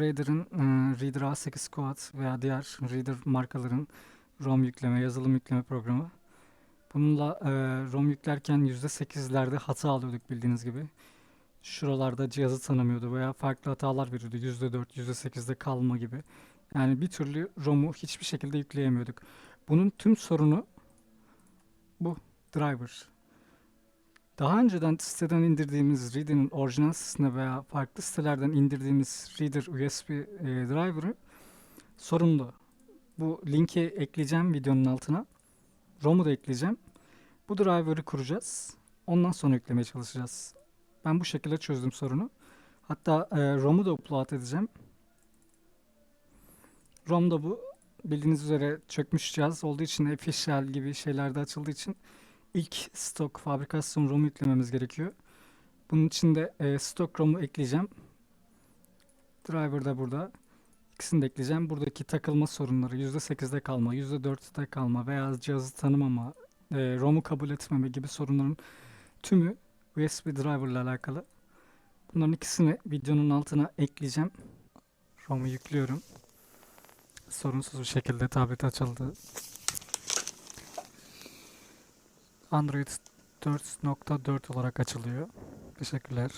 Raider'ın e, Reader A8 Quad veya diğer Reader markaların ROM yükleme, yazılım yükleme programı. Bununla e, ROM yüklerken %8'lerde hata alıyorduk bildiğiniz gibi. Şuralarda cihazı tanımıyordu veya farklı hatalar veriyordu. %4, %8'de kalma gibi. Yani bir türlü ROM'u hiçbir şekilde yükleyemiyorduk. Bunun tüm sorunu bu driver. Daha önceden siteden indirdiğimiz Reader'ın orijinal sitesine veya farklı sitelerden indirdiğimiz Reader USB e, driver'ı sorunlu. Bu linki ekleyeceğim videonun altına. ROM'u da ekleyeceğim. Bu driver'ı kuracağız. Ondan sonra yüklemeye çalışacağız. Ben bu şekilde çözdüm sorunu. Hatta e, ROM'u da upload edeceğim. ROM da bu. Bildiğiniz üzere çökmüş cihaz olduğu için official gibi şeylerde açıldığı için ilk stok fabrikasyon ROM'u yüklememiz gerekiyor. Bunun için de e, stok ROM'u ekleyeceğim. Driver da burada. İkisini de ekleyeceğim. Buradaki takılma sorunları %8'de kalma, %4'te kalma veya cihazı tanımama, e, ROM'u kabul etmeme gibi sorunların tümü USB driver ile alakalı. Bunların ikisini videonun altına ekleyeceğim. ROM'u yüklüyorum. Sorunsuz bir şekilde tablet açıldı. Android 4.4 olarak açılıyor. Teşekkürler.